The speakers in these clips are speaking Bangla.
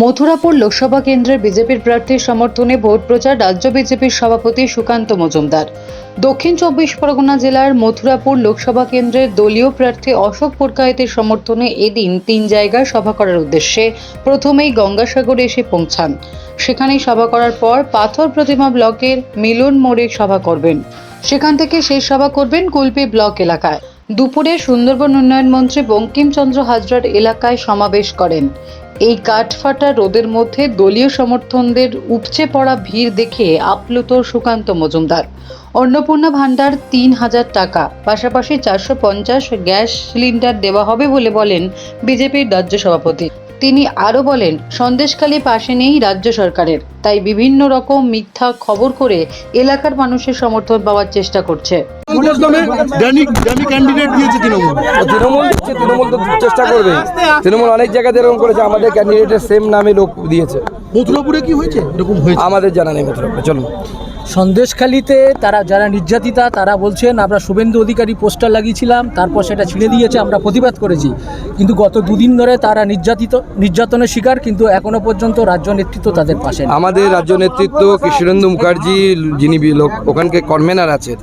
মথুরাপুর লোকসভা কেন্দ্রের বিজেপির প্রার্থীর সমর্থনে ভোট প্রচার রাজ্য বিজেপির সভাপতি সুকান্ত মজুমদার। দক্ষিণ চব্বিশ পরগনা জেলার মথুরাপুর লোকসভা কেন্দ্রের দলীয় প্রার্থী অশোক পুরকায়েতের সমর্থনে এদিন তিন জায়গায় সভা করার উদ্দেশ্যে প্রথমেই গঙ্গাসাগরে এসে পৌঁছান। সেখানেই সভা করার পর পাথর প্রতিমা ব্লকের মিলন মোড়ে সভা করবেন। সেখান থেকে শেষ সভা করবেন কুলপি ব্লক এলাকায়। দুপুরে সুন্দরবন উন্নয়ন মন্ত্রী বঙ্কিমচন্দ্র হাজরার এলাকায় সমাবেশ করেন। এই কাঠফাটা রোদের মধ্যে দলীয় সমর্থনদের উপচে পড়া ভিড় দেখে আপ্লুত সুকান্ত মজুমদার। অন্নপূর্ণা ভান্ডার তিন হাজার টাকা, পাশাপাশি চারশো পঞ্চাশ গ্যাস সিলিন্ডার দেওয়া হবে বলে বলেন বিজেপির রাজ্য সভাপতি। তিনি আরও বলেন সন্দেশখালী পাশে নেই রাজ্য সরকারের। তাই বিভিন্ন রকম মিথ্যা খবর করে এলাকার মানুষের সমর্থন পাওয়ার চেষ্টা করছে। তৃণমূল। তো চেষ্টা করবে। তৃণমূল অনেক জায়গাতে এরকম আমাদের ক্যান্ডিডেটের সেম নামে লোক দিয়েছে। মথুরাপুরে কি হয়েছে? এরকম হয়েছে। আমাদের জানা নেই মথুরাপুরে চলুন। সন্দেশখালিতে তারা যারা নির্যাতিতা, তারা বলছেন, আমরা শুভেন্দু অধিকারী পোস্টার লাগিয়েছিলাম, তারপর সেটা ছিঁড়ে দিয়েছে, আমরা প্রতিবাদ করেছি। কিন্তু গত দুদিন ধরে তারা নির্যাতিত, নির্যাতনের শিকার, কিন্তু এখনও পর্যন্ত রাজ্য নেতৃত্ব তাদের পাশে আমাদের রাজ্য নেতৃত্ব কৃষ্ণেন্দু মুখার্জি, যিনি ওখানকে কনভেনার আছেন,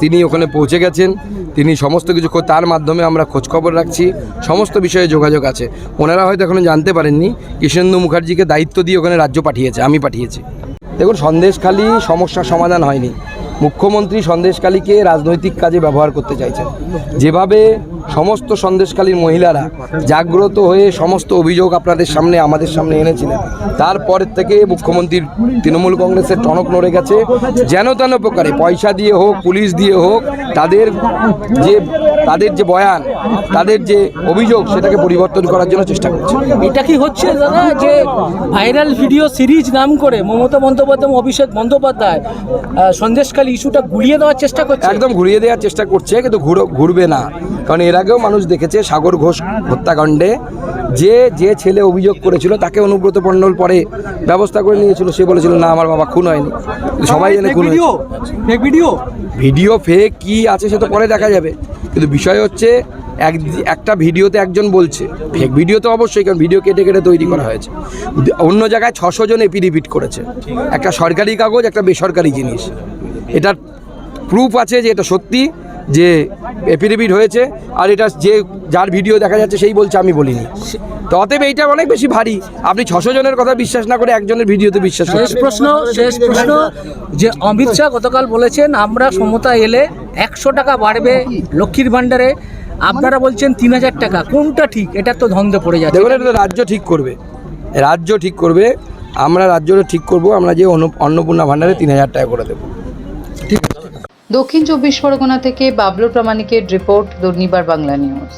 তিনি ওখানে পৌঁছে গেছেন, তিনি সমস্ত কিছু তার মাধ্যমে আমরা খোঁজখবর রাখছি, সমস্ত বিষয়ে যোগাযোগ আছে। ওনারা হয়তো এখনও জানতে পারেননি, কৃষ্ণেন্দু মুখার্জিকে দায়িত্ব দিয়ে ওখানে রাজ্য পাঠিয়েছে, আমি পাঠিয়েছি। দেখুন, সন্দেশখালী সমস্যার সমাধান হয়নি। মুখ্যমন্ত্রী সন্দেশখালীকে রাজনৈতিক কাজে ব্যবহার করতে চাইছেন। যেভাবে সমস্ত সন্দেশখালীর মহিলারা জাগ্রত হয়ে সমস্ত অভিযোগ আপনাদের সামনে, আমাদের সামনে এনেছিলেন, তারপরের থেকে মুখ্যমন্ত্রীর তৃণমূল কংগ্রেসের টনক নড়ে গেছে। যেন তেন প্রকারে পয়সা দিয়ে হোক, পুলিশ দিয়ে হোক, তাদের যে তাদের যে বয়ান তাদের যে অভিযোগ সেটাকে পরিবর্তন করার জন্য চেষ্টা করছে। এটা কি হচ্ছে দাদা যে ভাইরাল ভিডিও সিরিজ নাম করে মমতা বন্দ্যোপাধ্যায় অভিষেক বন্দ্যোপাধ্যায় সন্দেশকালী ইস্যুটা ঘুরিয়ে দেওয়ার চেষ্টা করছে? একদম ঘুরিয়ে দেওয়ার চেষ্টা করছে কিন্তু ঘুরো- ঘুরবে না। কারণ এর আগেও মানুষ দেখেছে সাগর ঘোষ হত্যাকাণ্ডে যে যে ছেলে অভিযোগ করেছিল তাকে অনুব্রত মণ্ডল পরে ব্যবস্থা করে নিয়েছিল সে বলেছিল না আমার বাবা খুন হয়নি। সবাই জানে খুন ফেক ভিডিও ভিডিও ফেক কি আছে সে তো পরে দেখা যাবে। কিন্তু বিষয় হচ্ছে এক একটা ভিডিওতে একজন বলছে। ফেক ভিডিও তো অবশ্যই কারণ ভিডিও কেটে কেটে তৈরি করা হয়েছে। অন্য জায়গায় ছশো জন এপিরিপিট করেছে। একটা সরকারি কাগজ একটা বেসরকারি জিনিস। এটার প্রুফ আছে যে এটা সত্যি। যে এপিরিপিট হয়েছে আর এটা যে যার ভিডিও দেখা যাচ্ছে সেই বলছে আমি বলিনি। তো অতএব এইটা অনেক বেশি ভারী। আপনি ছশো জনের কথা বিশ্বাস না করে একজনের ভিডিওতে বিশ্বাস শেষ প্রশ্ন শেষ প্রশ্ন যে অমিত শাহ গতকাল বলেছেন আমরা সমতা এলে একশো টাকা বাড়বে লক্ষ্মীর ভাণ্ডারে। আপনারা বলছেন তিন হাজার টাকা। কোনটা ঠিক? এটা তো ধন্দে পড়ে যাচ্ছে। দেখুন এটা রাজ্য ঠিক করবে। রাজ্য ঠিক করবে। আমরা রাজ্যটা ঠিক করব। আমরা যে অন্ন- অন্নপূর্ণা ভাণ্ডারে তিন হাজার টাকা করে দেবো। দক্ষিণ চব্বিশ পরগনা থেকে বাবলু প্রামাণিকের রিপোর্ট দুর্নিবার বাংলা নিউজ।